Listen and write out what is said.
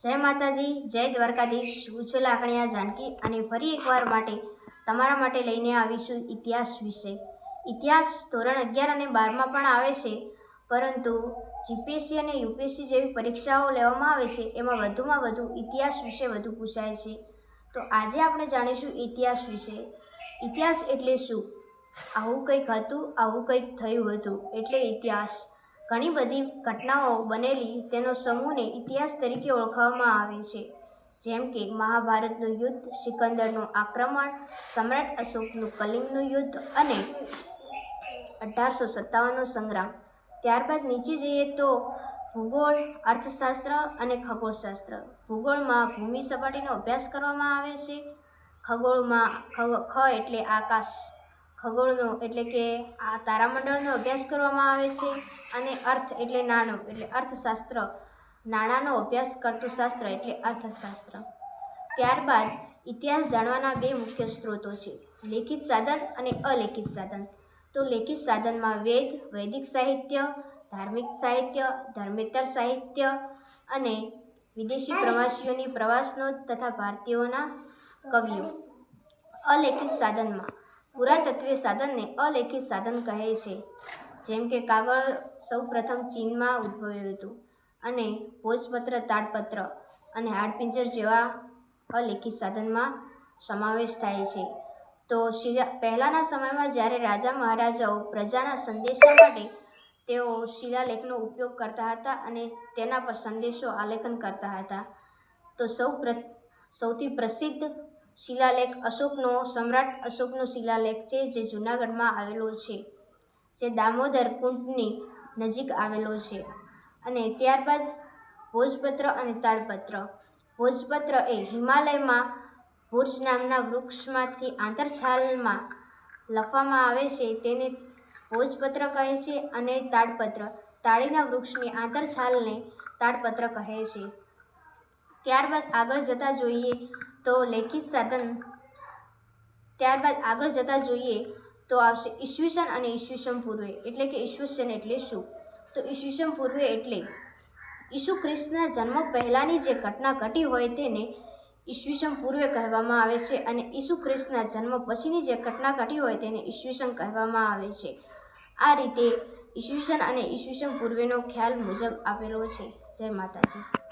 જય માતાજી, જય દ્વારકાધીશ હું છું લાકણીયા જાનકી અને ફરી એકવાર માટે તમારા માટે લઈને આવીશું ઇતિહાસ વિશે. ઇતિહાસ ધોરણ અગિયાર અને બારમાં પણ આવે છે, પરંતુ જીપીએસસી અને યુપીએસસી જેવી પરીક્ષાઓ લેવામાં આવે છે, એમાં વધુમાં વધુ ઇતિહાસ વિશે વધુ પૂછાય છે. તો આજે આપણે જાણીશું ઇતિહાસ વિશે. ઇતિહાસ એટલે શું? આવું કંઈક હતું, આવું કંઈક થયું હતું, એટલે ઇતિહાસ. ઘણી બધી ઘટનાઓ બનેલી તેનો સમૂહને ઇતિહાસ તરીકે ઓળખવામાં આવે છે. જેમ કે મહાભારતનું યુદ્ધ, સિકંદરનું આક્રમણ, સમ્રાટ અશોકનું કલિંગનું યુદ્ધ અને અઢારસો સત્તાવનનો સંગ્રામ. ત્યારબાદ નીચે જઈએ તો ભૂગોળ, અર્થશાસ્ત્ર અને ખગોળશાસ્ત્ર. ભૂગોળમાં ભૂમિ સપાટીનો અભ્યાસ કરવામાં આવે છે. ખગોળમાં ખગ ખ એટલે આકાશ. ખગોળનો એટલે કે આ તારામંડળનો અભ્યાસ કરવામાં આવે છે અને અર્થ એટલે નાણું, એટલે અર્થશાસ્ત્ર. નાણાંનો અભ્યાસ કરતું શાસ્ત્ર એટલે અર્થશાસ્ત્ર. ત્યારબાદ ઇતિહાસ જાણવાના બે મુખ્ય સ્ત્રોતો છે, લેખિત સાધન અને અલેખિત સાધન. તો લેખિત સાધનમાં વેદ, વૈદિક સાહિત્ય, ધાર્મિક સાહિત્ય, ધર્મેતર સાહિત્ય અને વિદેશી પ્રવાસીઓની પ્રવાસનો તથા ભારતીયોના કવિઓ. અલેખિત સાધનમાં પુરાતત્વીય સાધનને અલેખિત સાધન કહે છે. જેમ કે કાગળ સૌ પ્રથમ ચીનમાં ઉદ્ભવ્યું હતું અને ભોજપત્ર, તાડપત્ર અને હાડપિંજર જેવા અલેખિત સાધનમાં સમાવેશ થાય છે. તો શિલા પહેલાંના સમયમાં જ્યારે રાજા મહારાજાઓ પ્રજાના સંદેશા માટે તેઓ શિલાલેખનો ઉપયોગ કરતા હતા અને તેના પર સંદેશો આલેખન કરતા હતા, તો સૌ પ્ર સૌથી પ્રસિદ્ધ શિલાલેખ અશોકનો, સમ્રાટ અશોકનો શિલાલેખ છે જે જૂનાગઢમાં આવેલો છે, જે દામોદર કુંડની નજીક આવેલો છે. અને ત્યારબાદ ભોજપત્ર અને તાડપત્ર. ભોજપત્ર એ હિમાલયમાં ભુજ નામના વૃક્ષમાંથી આંતરછાલમાં લખવામાં આવે છે, તેને ભોજપત્ર કહે છે અને તાડપત્ર તાળીના વૃક્ષની આંતરછાલને તાડપત્ર કહે છે. ત્યારબાદ આગળ જતાં જોઈએ તો લેખિત સાધન ત્યારબાદ આગળ જતાં જોઈએ તો આવશે ઈસવીસન અને ઈસવીસન પૂર્વે. એટલે કે ઈસવીસન એટલે શું? તો ઈસવીસન પૂર્વે એટલે ઈસુ ખ્રિસ્તના જન્મ પહેલાંની જે ઘટના ઘટી હોય તેને ઈસવીસન પૂર્વે કહેવામાં આવે છે અને ઈસુ ખ્રિસ્તના જન્મ પછીની જે ઘટના ઘટી હોય તેને ઈસવીસન કહેવામાં આવે છે. આ રીતે ઈસવીસન અને ઈસવીસન પૂર્વેનો ખ્યાલ મુજબ આપેલો છે. જય માતાજી.